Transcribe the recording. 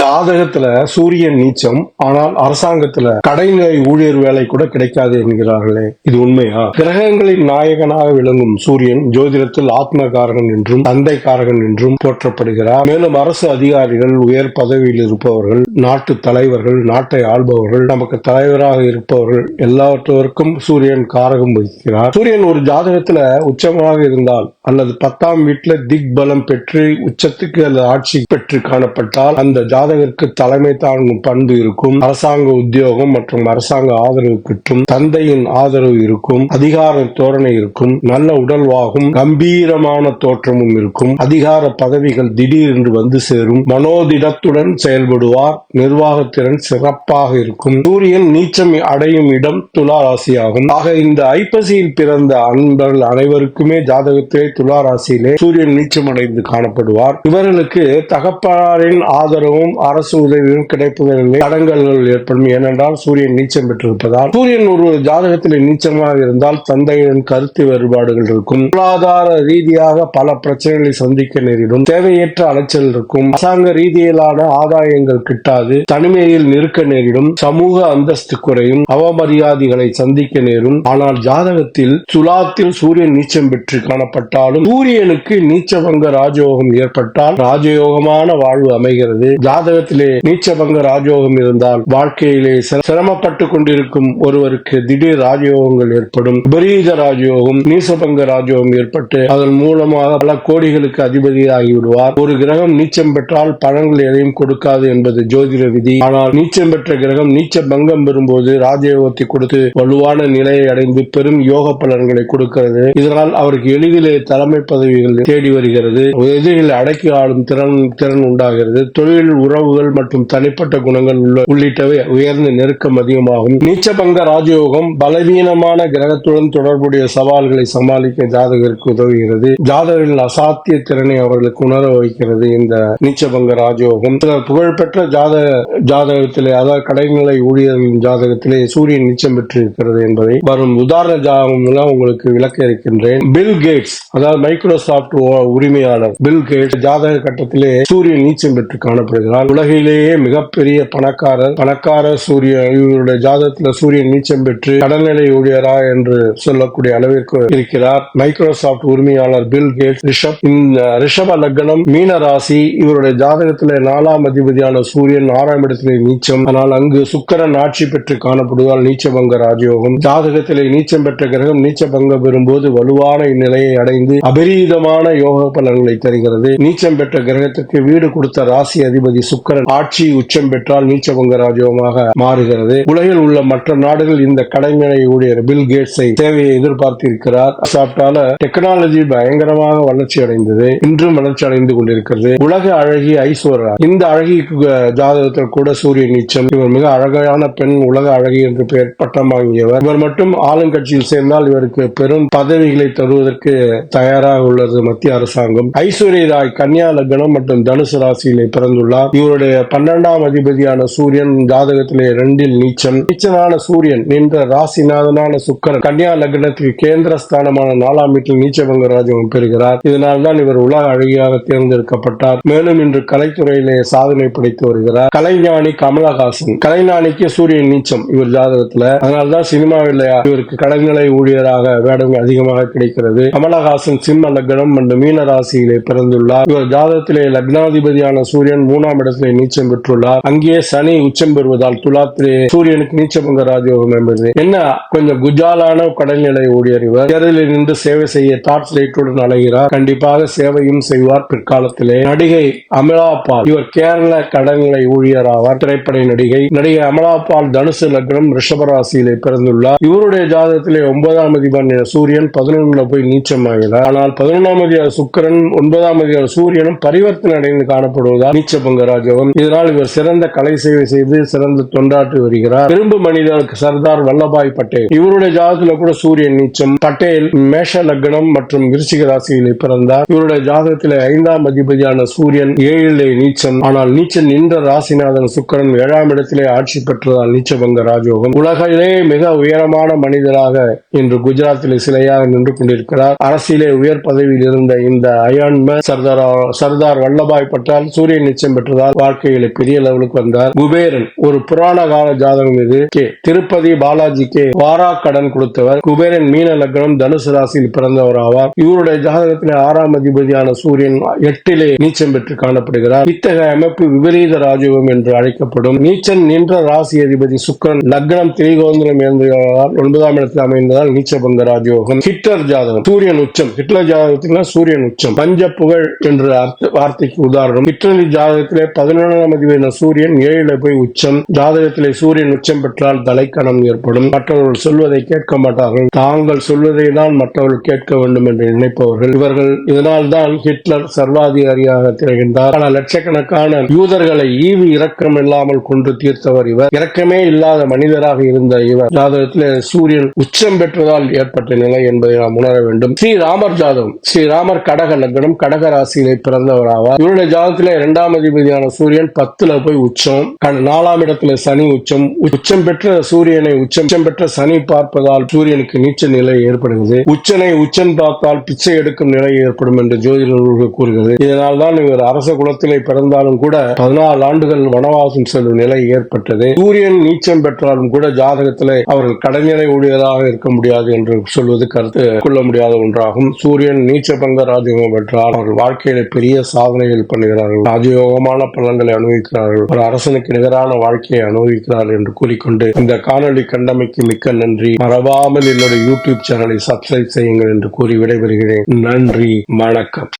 ஜாதகத்துல சூரியன் நீச்சம் ஆனால் அரசாங்கத்துல கடைநிலை ஊழியர் வேலை கூட கிடைக்காது என்கிறார்களே. இது உண்மையா? கிரகங்களின் நாயகனாக விளங்கும் சூரியன் ஜோதிடத்தில் ஆத்மகாரகன் என்றும் தந்தை காரகன் என்றும் போற்றப்படுகிறார். மேலும் அரசு அதிகாரிகள் உயர் பதவியில் இருப்பவர்கள் நாட்டு தலைவர்கள் நாட்டை ஆள்பவர்கள் நமக்கு தலைவராக இருப்பவர்கள் எல்லாவற்றிற்கும் சூரியன் காரகம் வகிக்கிறார். சூரியன் ஒரு ஜாதகத்துல உச்சமாக இருந்தால் அல்லது பத்தாம் வீட்டுல திக் பலம் பெற்று உச்சத்துக்கு அல்லது ஆட்சி பெற்று காணப்பட்டால் அந்த மாதவிற்கு தலைமை தாங்கும் பண்பு இருக்கும். அரசாங்க உத்தியோகம் மற்றும் அரசாங்க ஆதரவு கிட்டும். தந்தையின் ஆதரவு இருக்கும். அதிகார தோரணை இருக்கும். நல்ல உடல்வாகும். கம்பீரமான தோற்றமும் இருக்கும். அதிகார பதவிகள் திடீரென்று வந்து சேரும். மனோதிடத்துடன் செயல்படுவார். நிர்வாகத்திறன் சிறப்பாக இருக்கும். சூரியன் நீச்சம் அடையும் இடம் துலா ராசியாகும். ஆக இந்த ஐப்பசியில் பிறந்த அன்பர்கள் அனைவருக்குமே ஜாதகத்திலே துலா ராசியிலே சூரியன் நீச்சம் அடைந்து காணப்படுவார். இவர்களுக்கு தகப்பனாரின் ஆதரவும் அரசு உதவியும் கிடைப்பதில்லை தடங்கல்கள் ஏற்படும். ஏனென்றால் சூரியன் நீச்சம் பெற்றிருப்பதால் சூரியன் ஒரு ஜாதகத்தில் நீச்சமாக இருந்தால் தந்தையின் கருத்து வேறுபாடுகள் இருக்கும். பொருளாதார ரீதியாக பல பிரச்சனைகளை சந்திக்க நேரிடும். தேவையற்ற அலைச்சல் இருக்கும். அரசாங்க ரீதியிலான ஆதாயங்கள் கிட்டாது. தனிமையில் நிற்க நேரிடும். சமூக அந்தஸ்து குறையும். அவமரியாதைகளை சந்திக்க நேரும். ஆனால் ஜாதகத்தில் சுலாத்தில் சூரியன் நீச்சம் பெற்று காணப்பட்டாலும் சூரியனுக்கு நீச்சவங்க ராஜயோகம் ஏற்பட்டால் ராஜயோகமான வாழ்வு அமைகிறது. ஜாதக ஜாதகத்திலே நீச்சபங்க ராஜயோகம் இருந்தால் வாழ்க்கையிலே சிரமப்பட்டு கொண்டிருக்கும் ஒருவருக்கு திடீர் ராஜயோகங்கள் ஏற்படும். விபரீத ராஜயோகம் நீசபங்க ராஜயோகம் ஏற்பட்டு அதன் மூலமாக பல கோடிகளுக்கு அதிபதியாகி விடுவார் ஒரு கிரகம் நீச்சம் பெற்றால் பழங்கள் எதையும் கொடுக்காது என்பது ஜோதிட விதி. ஆனால் நீச்சம் பெற்ற கிரகம் நீச்ச பங்கம் பெறும்போது ராஜயோகத்தை கொடுத்து வலுவான நிலையை அடைந்து பெரும் யோக பலன்களை கொடுக்கிறது. இதனால் அவருக்கு எளிதிலே தலைமை பதவிகள் தேடி வருகிறது. எதிரிகளை அடக்கி ஆளும் திறன் திறன் உண்டாகிறது. தொழில் உறவு உறவுகள் மற்றும் தனிப்பட்ட குணங்கள் உள்ளிட்டவை உயர்ந்த நெருக்கம் அதிகமாகும். நீச்சபங்க ராஜயோகம் பலவீனமான கிரகத்துடன் தொடர்புடைய சவால்களை சமாளிக்க ஜாதகருக்கு உதவுகிறது. ஜாதகரின் அசாத்திய திறனை அவர்களுக்கு உணர வைக்கிறது இந்த நீச்சபங்க ராஜயோகம். சில புகழ்பெற்ற ஜாதக ஜாதகத்திலே அதாவது கடைநிலை ஊழியர்களின் ஜாதகத்திலே சூரியன் நீச்சம் பெற்று இருக்கிறது என்பதை வரும் உதாரண ஜாதகம் உங்களுக்கு விளக்க இருக்கின்றேன். பில் கேட்ஸ் அதாவது மைக்ரோசாப்ட் உரிமையாளர் பில் கேட்ஸ் ஜாதக கட்டத்திலே சூரியன் நீச்சம் பெற்று காணப்படுகிறார். உலகிலேயே மிகப்பெரிய பணக்காரர் பணக்கார சூரியன் இவருடைய ஜாதகத்தில் சூரியன் நீச்சம் பெற்று கடல்நிலை ஊழியரா என்று சொல்லக்கூடிய அளவிற்கு இருக்கிறார். மைக்ரோசாப்ட் உரிமையாளர் பில் கேட்ஸ் ரிஷப் இந்த ரிஷப லக்னம் மீன ராசி இவருடைய ஜாதகத்தில் நாலாம் அதிபதியான சூரியன் ஆறாம் இடத்திலே நீச்சம். ஆனால் அங்கு சுக்கரன் ஆட்சி பெற்று காணப்படுவதால் நீச்சபங்க ராஜயோகம். ஜாதகத்திலே நீச்சம் பெற்ற கிரகம் நீச்சபங்க பெறும்போது வலுவான இந்நிலையை அடைந்து அபரீதமான யோக பலன்களை தருகிறது. நீச்சம் பெற்ற கிரகத்திற்கு வீடு கொடுத்த ராசி அதிபதி சுக்கரன் ஆட்சி உச்சம் பெற்றால் நீச்சபங்க ராஜ்யமாக மாறுகிறது. உலகில் உள்ள மற்ற நாடுகள் இந்த கடைநிலை ஊழியர் பில் கேட்ஸை சேவையை எதிர்பார்த்திருக்கிறார். சாப்பிட்டால டெக்னாலஜி பயங்கரமாக வளர்ச்சி அடைந்தது. இன்றும் வளர்ச்சி அடைந்து கொண்டிருக்கிறது. உலக அழகி ஐஸ்வர்யா. இந்த அழகி ஜாதகத்தில் கூட சூரிய நீச்சம் இவர் மிக அழகான பெண் உலக அழகி என்று பெயர் பட்டம் வாங்கியவர் இவர் மட்டும் ஆளுங்கட்சியில் சேர்ந்தால் இவருக்கு பெரும் பதவிகளை தருவதற்கு தயாராக உள்ளது மத்திய அரசாங்கம். ஐஸ்வர்ய ராய் கன்னியா லக்னம் மற்றும் தனுசு ராசியிலே பிறந்துள்ளார். இவருடைய பன்னெண்டாம் அதிபதியான சூரியன் ஜாதகத்திலே ரெண்டில் நீச்சம் நீச்சனான சூரியன் நின்ற ராசிநாதனான சுக்கரன் கன்னியா லக்னத்துக்கு கேந்திரஸ்தானமான நாலாம் வீட்டில் நீச்சபங்க ராஜ்யம் பெறுகிறார். இதனால்தான் இவர் உலக அழகியாக தேர்ந்தெடுக்கப்பட்டார். மேலும் இன்று கலைத்துறையிலே சாதனை படைத்து வருகிறார். கலைஞானி கமலஹாசன். கலைஞானிக்கு சூரியன் நீச்சம் இவர் ஜாதகத்துல. அதனால்தான் சினிமாவில் இவருக்கு கடல்நிலை ஊழியராக வேடம் அதிகமாக கிடைக்கிறது. கமலஹாசன் சிம்ம லக்னம் மற்றும் மீன ராசியிலே பிறந்துள்ளார். இவர் ஜாதகத்திலே லக்னாதிபதியான சூரியன் மூணாம் இடத்திலே நீச்சம் பெற்றுள்ளார். அங்கே சனி உச்சம் பெறுவதால் துலாத்திலே சூரியனுக்கு நீச்சபங்க ராஜயோகம் என்பது என்ன? கொஞ்சம் குஜாலான கடல்நிலை ஊழியர் இவர் தேர்தலில் நின்று சேவை செய்ய டார்ச் லைட்டுடன் அலைகிறார். கண்டிப்பாக சேவையும் செய்வார். பிற்காலத்திலே நடிகை அமலாபால். இவர் கேரள கடல்நிலை ஊழியர் ஆவார். திரைப்பட நடிகை நடிகை அமலாபால் தனுசு லக்னம் ரிஷபராசியிலே பிறந்துள்ளார். இவருடைய ஜாதகத்திலே ஒன்பதாம் அதிபர் சூரியன் பதினொன்றுல போய் நீச்சம் ஆகிறார். ஆனால் பதினொன்றாம் அதிகார சுக்கரன் ஒன்பதாம் அதிகார சூரியனும் பரிவர்த்தனை அடைந்து காணப்படுவதால் நீச்சபங்க ராஜகம் இதனால் இவர் சிறந்த கலை சேவை செய்து சிறந்த தொண்டாற்றி வருகிறார். பெரும்பு மனிதர் சர்தார் வல்லபாய் பட்டேல். இவருடைய ஜாதகத்துல கூட சூரியன் நீச்சம் பட்டேல் மேஷ லக்னம் மற்றும் விருச்சிக ராசியிலே பிறந்தார். இவருடைய ஜாதகத்தில் ஐந்தாம் அதிபதியான சூரியன் ஏழிலே நீச்சம். ஆனால் நீச்சம் நின்ற ராசிநாதன் சுக்கரன் ஏழாம் இடத்திலே ஆட்சி பெற்றதால் நீச்சபங்க ராஜோகம். உலகிலே மிக உயரமான மனிதராக இன்று குஜராத்திலே சிலையாக நின்று கொண்டிருக்கிறார். அரசியலே உயர் பதவியில் இருந்த இந்த அயான்ம சர்தார் சர்தார் வல்லபாய் பட்டால் சூரியன் நீச்சம் பெற்றதால் வாழ்க்கையில பெரிய லெவலுக்கு வந்தார் குபேரன் ஒரு புராண கால ஜாதகம் இது. கே. திருப்பதி பாலாஜிக்கு வாரா கடன் கொடுத்தவர். குபேரன் மீன லக்னம் தனுசு ராசியில் பிறந்தவர் ஆவார் இவருடைய ஜாதகத்தின் ஆறாம் அதிபதியான சூரியன் எட்டிலே நீச்சம் பெற்று காணப்படுகிறார். இத்தகைய அமைப்பு விபரீத ராஜயோகம் என்று அழைக்கப்படும். நீச்சன் நின்ற ராசி அதிபதி சுக்கரன் லக்னம் திரிகோந்திரம் இருந்ததால் ஒன்பதாம் இடத்தில் அமைந்ததால் நீச்சபங்க ராஜயோகம். ஹிட்லர் ஜாதகம். சூரியன் உச்சம். ஹிட்லர் ஜாதகத்தில் சூரியன் உச்சம். பஞ்ச புகழ் என்ற வார்த்தைக்கு உதாரணம். ஹிட்லர் ஜாதகத்திலே பதினொன்றாம் அதிபதியான சூரியன் ஏழில போய் உச்சம் ஜாதகத்திலே சூரியன் உச்சம் பெற்றால் தலைக்கணம் ஏற்படும். மற்றவர்கள் சொல்வதை கேட்க மாட்டார்கள். தாங்கள் சொல்வதை தான் மற்றவர்கள் கேட்க வேண்டும் என்று நினைப்பவர்கள். இவர்கள் இதனால் தான் ஹிட்லர் சர்வாதிகாரியாக திகழ்ந்தார் ஆனால் லட்சக்கணக்கான யூதர்களை ஈவு இரக்கம் இல்லாமல் கொண்டு தீர்த்தவர் இவர். இரக்கமே இல்லாத மனிதராக இருந்த இவர். ஜாதகத்திலே சூரியன் உச்சம் பெற்றதால் ஏற்பட்ட நிலை என்பதை நாம் உணர வேண்டும். ஸ்ரீராமர் ஜாதகம் ஸ்ரீராமர் கடக லக்னம் கடக ராசியிலே பிறந்தவர் ஆவார் இவருடைய ஜாதகத்திலே இரண்டாம் அதிபதியான சூரியன் பத்துல போய் உச்சம். நாலாம் இடத்துல சனி உச்சம். உச்சம் பெற்ற சூரியனை உச்சம் பெற்ற சனி பார்ப்பதால் சூரியனுக்கு நீச்ச நிலை ஏற்படுகிறது. உச்சனை உச்சன் பார்த்தால் பிச்சை எடுக்கும் நிலை ஏற்படும் என்று ஜோதிட நூல்கள் கூறுகிறது. இதனால் தான் இவர் அரச குலத்திலே பிறந்தாலும் கூட பதினாலு ஆண்டுகள் வனவாசம் செல்லும் நிலை ஏற்பட்டது. சூரியன் நீச்சம் பெற்றாலும் கூட ஜாதகத்திலே அவர்கள் கடைநிலை ஊழியராக இருக்க முடியாது என்று சொல்வது கருத்து கொள்ள முடியாத ஒன்றாகும். சூரியன் நீச்ச பங்க ராஜயோகம் பெற்றால் அவர்கள் வாழ்க்கையில பெரிய சாதனைகள் பண்ணுகிறார்கள். ராஜயோகமான பலன்களை அனுபவிக்கிறார்கள். ஒரு அரசனுக்கு நிகரான வாழ்க்கையை அனுபவிக்கிறார்கள் என்று கூறிக்கொண்டு இந்த காணொலி கண்டமைக்கு மிக்க நன்றி. மறவாமல் என்னுடைய யூடியூப் சேனலை சப்ஸ்கிரைப் செய்யுங்கள் என்று கூறி விடைபெறுகிறேன். நன்றி. வணக்கம்.